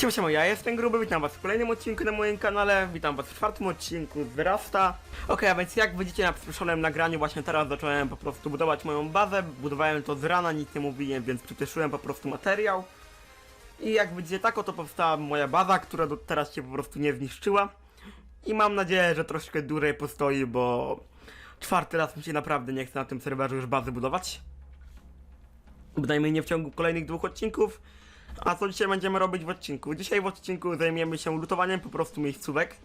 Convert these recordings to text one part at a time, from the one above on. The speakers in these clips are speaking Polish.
Siema, siema, ja jestem Gruby, witam was w kolejnym odcinku na moim kanale, witam was w czwartym odcinku z Rasta. Okej, a więc jak widzicie na przyspieszonym nagraniu, właśnie teraz zacząłem po prostu budować moją bazę, budowałem to z rana, nic nie mówiłem, więc przyspieszyłem po prostu materiał. I jak widzicie, tak oto powstała moja baza, która do teraz się po prostu nie zniszczyła. I mam nadzieję, że troszkę dłużej postoi, bo czwarty raz mi się naprawdę nie chce na tym serwerze już bazy budować. Bynajmniej nie w ciągu kolejnych dwóch odcinków. A co dzisiaj będziemy robić w odcinku? Dzisiaj w odcinku zajmiemy się lutowaniem po prostu miejscówek.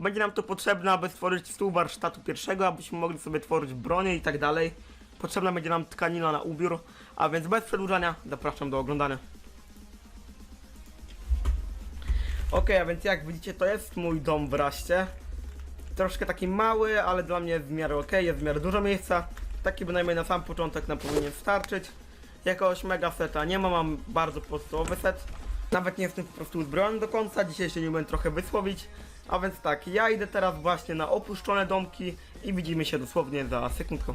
Będzie nam to potrzebne, aby stworzyć stół warsztatu pierwszego, abyśmy mogli sobie tworzyć bronię i tak dalej. Potrzebna będzie nam tkanina na ubiór, a więc bez przedłużania zapraszam do oglądania. Ok, a więc jak widzicie to jest mój dom w Raście. Troszkę taki mały, ale dla mnie jest w miarę ok, jest w miarę dużo miejsca. Taki bynajmniej na sam początek nam powinien starczyć. Jakiegoś mega seta nie ma, mam bardzo podstawowy set. Nawet nie jestem po prostu uzbrojony do końca, dzisiaj się nie umiem trochę wysłowić. A więc tak, ja idę teraz właśnie na opuszczone domki i widzimy się dosłownie za sekundkę.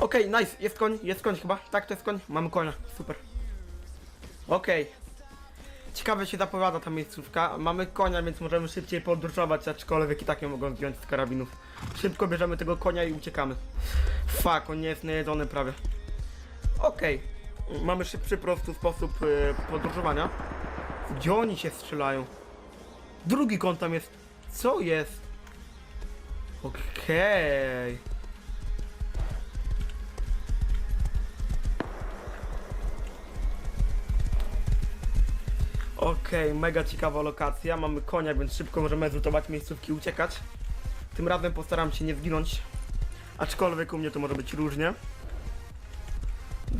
Okej, nice, jest koń, jest koń chyba, tak to jest koń, mamy konia, super. Okej. Ciekawe się zapowiada ta miejscówka. Mamy konia, więc możemy szybciej podróżować, aczkolwiek i tak nie mogą zdjąć z karabinów. Szybko bierzemy tego konia i uciekamy. Fuck, on nie jest najedzony prawie. Okej. Mamy szybszy, prosty sposób y, podróżowania. Gdzie oni się strzelają? Drugi kąt tam jest. Co jest? Okej. Okej, mega ciekawa lokacja. Mamy konia, więc szybko możemy zlutować miejscówki i uciekać. Tym razem postaram się nie zginąć. Aczkolwiek u mnie to może być różnie.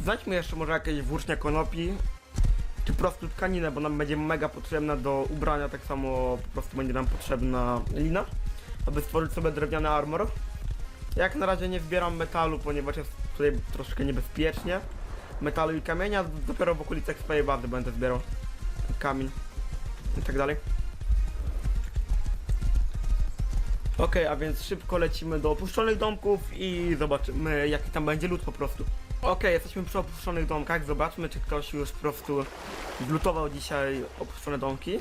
Znajdźmy jeszcze może jakieś włócznia konopi, czy prostu tkaninę, bo nam będzie mega potrzebna do ubrania, tak samo po prostu będzie nam potrzebna lina, aby stworzyć sobie drewniany armor. Jak na razie nie zbieram metalu, ponieważ jest tutaj troszkę niebezpiecznie. Metalu i kamienia, dopiero w okolicach swojej bazy będę zbierał kamień i tak dalej. Okej, a więc szybko lecimy do opuszczonych domków i zobaczymy jaki tam będzie lód po prostu. Okej, jesteśmy przy opuszczonych domkach, zobaczmy czy ktoś już po prostu zlutował dzisiaj opuszczone domki.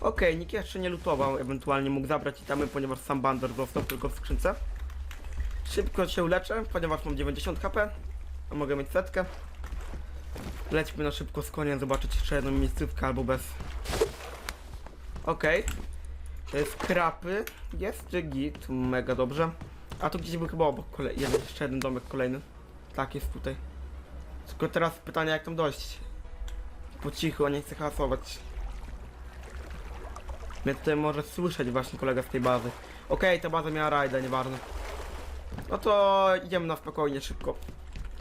Okej, nikt jeszcze nie lutował, ewentualnie mógł zabrać itemy, ponieważ sam bander został tylko w skrzynce. Szybko się leczę, ponieważ mam 90 HP, a mogę mieć setkę. Lećmy na szybko z koniem, zobaczyć jeszcze jedną miejscówkę albo bez. Okej. To jest krapy. Jest czy git, mega dobrze. A tu gdzieś był chyba obok kolej, jeszcze jeden domek kolejny. Tak, jest tutaj. Tylko teraz pytanie jak tam dojść. Po cichu, a nie chcę hasować. Mnie tutaj może słyszeć właśnie kolega z tej bazy. Okej, ta baza miała rajdę, nieważne. No to idziemy na spokojnie, szybko.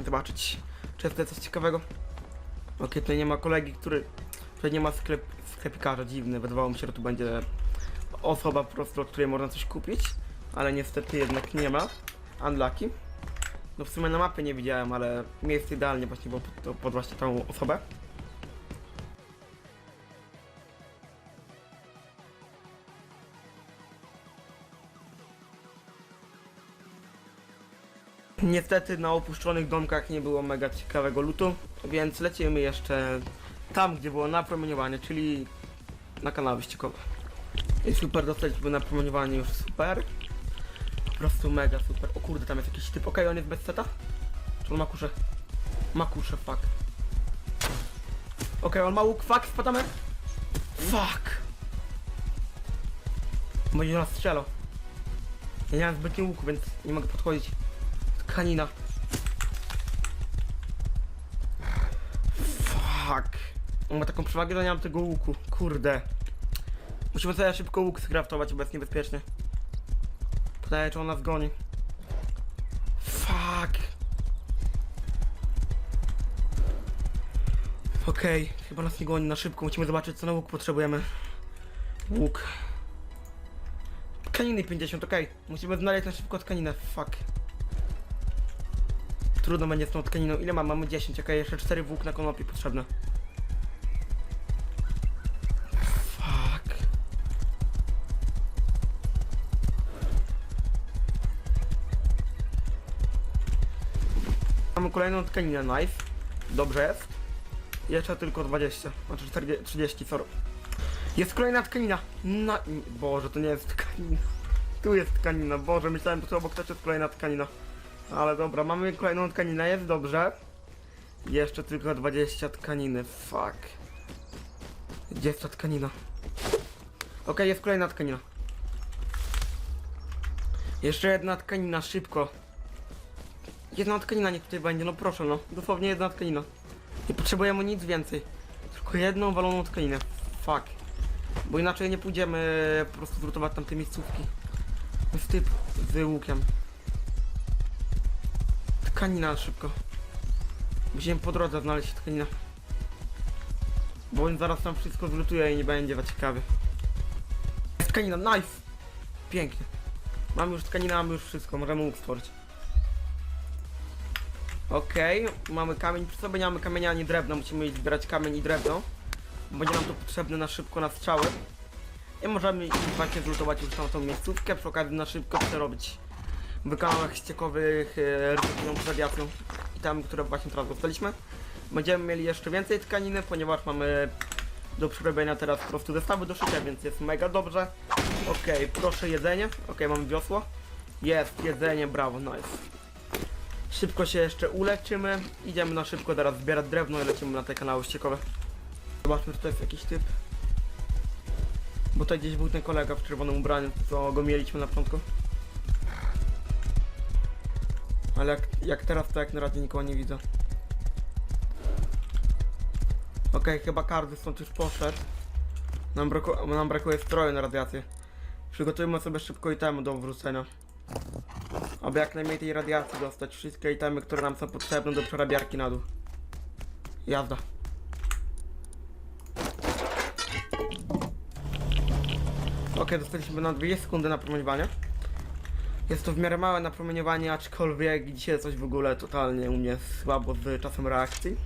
Zobaczyć, czy jest coś ciekawego. Okej, tutaj nie ma kolegi, który... Tutaj nie ma sklep, sklepikarza, dziwny. Wydawało mi się, że tu będzie osoba po prostu, od której można coś kupić. Ale niestety jednak nie ma. Unlucky. No w sumie na mapie nie widziałem, ale miejsce idealnie właśnie było pod, pod właśnie tą osobę. Niestety na opuszczonych domkach nie było mega ciekawego lutu, więc lecimy jeszcze tam, gdzie było napromieniowanie, czyli na kanały ściekowe. I super, dostaliśmy napromieniowanie już super. Po prostu mega super. O kurde, tam jest jakiś typ. Okej, on jest bez seta? Czy on ma kuszę? Ma kuszę, fuck. Okej, on ma łuk, fuck, spadamy. Fuck. Będzie nas strzelał. Ja nie mam zbytnio łuku, więc nie mogę podchodzić. Tkanina. Fuck. On ma taką przewagę, że nie mam tego łuku. Kurde. Musimy sobie szybko łuk skraftować, bo jest niebezpiecznie. Pytanie, czy on nas goni. Fuck. Okej, chyba nas nie goni na szybko. Musimy zobaczyć, co na łuk potrzebujemy. Łuk. Tkaniny 50, okej. Musimy znaleźć na szybko tkaninę. Fuck. Trudno będzie z tą tkaniną. Ile mam? Mamy 10, okej. Jeszcze 4 włókna konopi potrzebne. Mamy kolejną tkaninę, nice. Dobrze jest. Jeszcze tylko 20, znaczy 40, 30, sorry. Jest kolejna tkanina. Na... Boże, to nie jest tkanina. Tu jest tkanina, Boże, myślałem, że to obok też jest kolejna tkanina. Ale dobra, mamy kolejną tkaninę, jest dobrze. Jeszcze tylko 20 tkaniny, fuck. Gdzie jest ta tkanina? Okej, jest kolejna tkanina. Jeszcze jedna tkanina, szybko. Jedna tkanina niech tutaj będzie, no proszę no. Dosłownie jedna tkanina. Nie potrzebujemy nic więcej. Tylko jedną waloną tkaninę. Fuck. Bo inaczej nie pójdziemy po prostu zrutować tamte miejscówki. Jest typ z łukiem. Tkanina szybko. Musimy po drodze znaleźć tkaninę. Bo on zaraz tam wszystko zlutuje i nie będzie za ciekawy. Tkanina, nice! Pięknie. Mamy już tkaninę, mamy już wszystko, możemy łuk stworzyć. Okej, mamy kamień przy sobie, nie mamy kamienia ani drewna, musimy zbierać kamień i drewno. Będzie nam to potrzebne na szybko na strzały. I możemy iść właśnie zlutować już tam tą miejscówkę, przy okazji na szybko przerobić w kanałach ściekowych e, radiacją i tam, które właśnie teraz dostaliśmy. Będziemy mieli jeszcze więcej tkaniny, ponieważ mamy do przerobienia teraz po prostu zestawy do szycia, więc jest mega dobrze. Okej, proszę jedzenie. Okej, mamy wiosło. Jest, jedzenie, brawo, nice. Szybko się jeszcze uleczymy. Idziemy na szybko teraz zbierać drewno i lecimy na te kanały ściekowe. Zobaczmy, czy to jest jakiś typ. Bo tutaj gdzieś był ten kolega w czerwonym ubraniu, co go mieliśmy na początku. Ale jak, jak teraz, to jak na razie nikogo nie widzę. Okej, chyba każdy stąd już poszedł. Nam, braku nam brakuje stroju na radiację. Przygotujmy sobie szybko itemy do wrócenia. Aby jak najmniej tej radiacji dostać. Wszystkie itemy, które nam są potrzebne do przerabiarki na dół. Jazda. Okej, dostaliśmy na 2 sekundy na promieniowanie. Jest to w miarę małe napromieniowanie, aczkolwiek dzisiaj coś w ogóle totalnie u mnie słabo z czasem reakcji.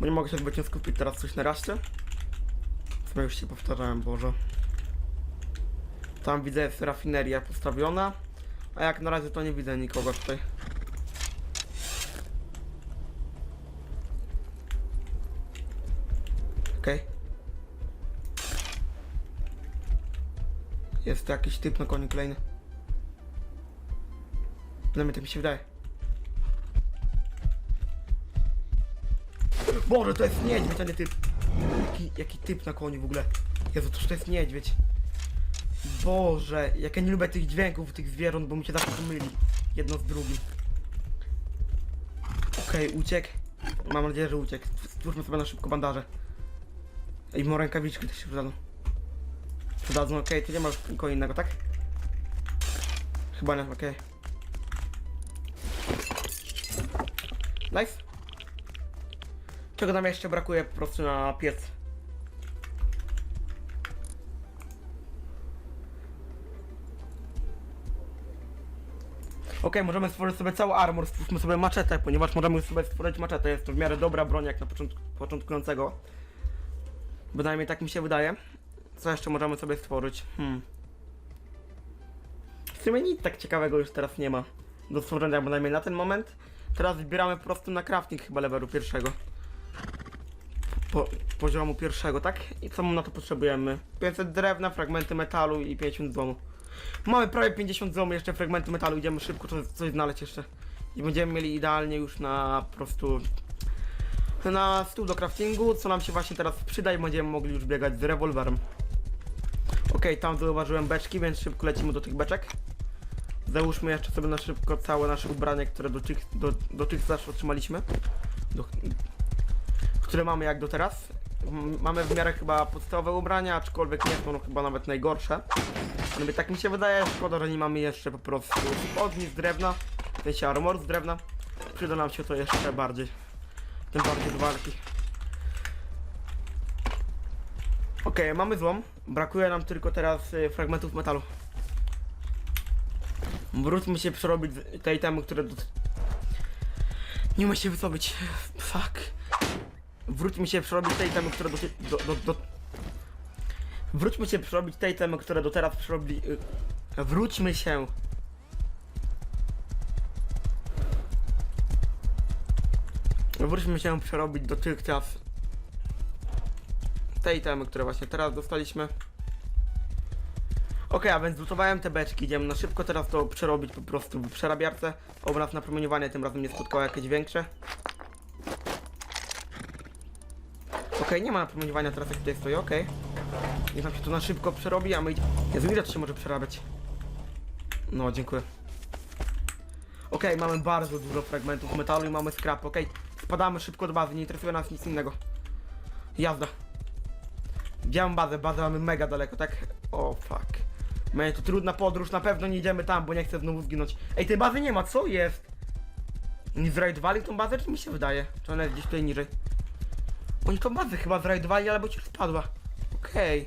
Bo nie mogę się zbytnio skupić teraz coś na raście. Co już się powtarzałem, Boże. Tam widzę jest rafineria postawiona. A jak na razie to nie widzę nikogo tutaj. Okej. Jest to jakiś typ na koniu kolejny. Przynajmniej tak mi się wydaje. Boże, to jest niedźwiedź, a nie typ. Jaki, jaki typ na koniu w ogóle. Jezu, to, to jest niedźwiedź. Boże, jak ja nie lubię tych dźwięków tych zwierząt, bo mi się zawsze pomyli. Jedno z drugim. Okej, uciekł. Mam nadzieję, że uciekł. Stwórzmy sobie na szybko bandaże. I mo rękawiczki też się przydadzą. Przydadzą, okej, to nie ma już nikogo innego, tak? Chyba nie, okej. Nice. Czego nam jeszcze brakuje po prostu na piec? Okej, możemy stworzyć sobie cały armor, stwórzmy sobie maczetę, ponieważ możemy sobie stworzyć maczetę. Jest to w miarę dobra broń jak na początku, początkującego. Bynajmniej tak mi się wydaje. Co jeszcze możemy sobie stworzyć? Hmm. W sumie nic tak ciekawego już teraz nie ma do stworzenia, bynajmniej na ten moment. Teraz zbieramy po prostu na crafting chyba levelu pierwszego. Po, poziomu pierwszego, tak? I co na to potrzebujemy? 500 drewna, fragmenty metalu i 50 złomu. Mamy prawie 50 złomu, jeszcze fragmenty metalu, idziemy szybko coś, coś znaleźć jeszcze. I będziemy mieli idealnie już na prostu na stół do craftingu, co nam się właśnie teraz przyda i będziemy mogli już biegać z rewolwerem. Okej, tam zauważyłem beczki, więc szybko lecimy do tych beczek. Załóżmy jeszcze sobie na szybko całe nasze ubranie, które dotych, do, dotychczas otrzymaliśmy. Do, które mamy jak do teraz. Mamy w miarę chyba podstawowe ubrania, aczkolwiek nie są chyba nawet najgorsze. Ale tak mi się wydaje, szkoda, że nie mamy jeszcze po prostu spodni z drewna, w armor z drewna. Przyda nam się to jeszcze bardziej. Tym bardziej do walki. Okej, mamy złom. Brakuje nam tylko teraz y, fragmentów metalu. Wróćmy się przerobić te itemy, które... Do... Nie umiem się wysobić. Fuck. Wróćmy się przerobić te itemy, które do... do, do, do... Wróćmy się przerobić te itemy, które do teraz przerobili... y, Wróćmy się. Wróćmy się przerobić dotychczas te itemy, które właśnie teraz dostaliśmy. Okej, a więc zlutowałem te beczki, idziemy na szybko teraz to przerobić po prostu w przerabiarce. Oby nas na promieniowanie tym razem nie spotkało jakieś większe. Okej, nie ma napromieniowania teraz jak tutaj stoi, okej. Niech nam się to na szybko przerobi, a my idziemy. Jezu, ile się może przerabiać? No, dziękuję. Okej, mamy bardzo dużo fragmentów metalu i mamy scrap, okej. Spadamy szybko do bazy, nie interesuje nas nic innego. Jazda. Widziałem bazę, bazę mamy mega daleko, tak? O, fuck. Będzie to trudna podróż, na pewno nie idziemy tam, bo nie chcę znowu zginąć. Ej, tej bazy nie ma, co jest? Oni zrajdowali tą bazę, czy mi się wydaje? Czy ona jest gdzieś tutaj niżej? Oni tą bazę chyba zrajdowali, albo ci spadła. Okej.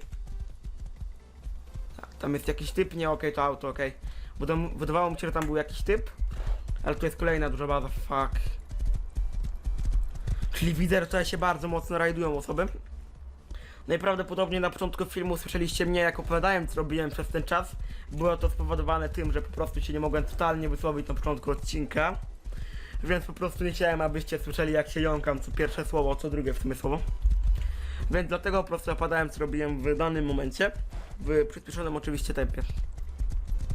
Tak, tam jest jakiś typ, nie, okej, to auto, okej. Tam, wydawało mi się, że tam był jakiś typ. Ale tu jest kolejna duża baza, fuck. Czyli widzę, że tutaj się bardzo mocno rajdują osoby. Najprawdopodobniej na początku filmu słyszeliście mnie, jak opowiadałem, co robiłem przez ten czas. Było to spowodowane tym, że po prostu się nie mogłem totalnie wysłowić na początku odcinka. Więc po prostu nie chciałem, abyście słyszeli, jak się jąkam, co pierwsze słowo, co drugie w sumie słowo. Więc dlatego po prostu opowiadałem, co robiłem w danym momencie. W przyspieszonym oczywiście tempie.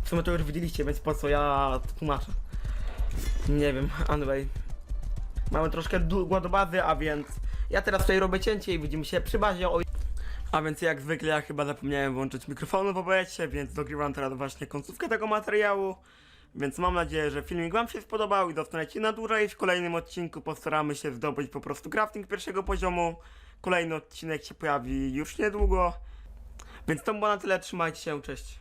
W sumie to już widzieliście, więc po co ja tłumaczę. Nie wiem, anyway. Mamy troszkę długo do bazy, a więc ja teraz tutaj robię cięcie i widzimy się przy bazie. O... A więc jak zwykle ja chyba zapomniałem włączyć mikrofonu w OBS-ie, więc dogrywam teraz właśnie końcówkę tego materiału. Więc mam nadzieję, że filmik wam się spodobał i dostaniecie na dłużej. W kolejnym odcinku postaramy się zdobyć po prostu crafting pierwszego poziomu. Kolejny odcinek się pojawi już niedługo. Więc to było na tyle, trzymajcie się, cześć.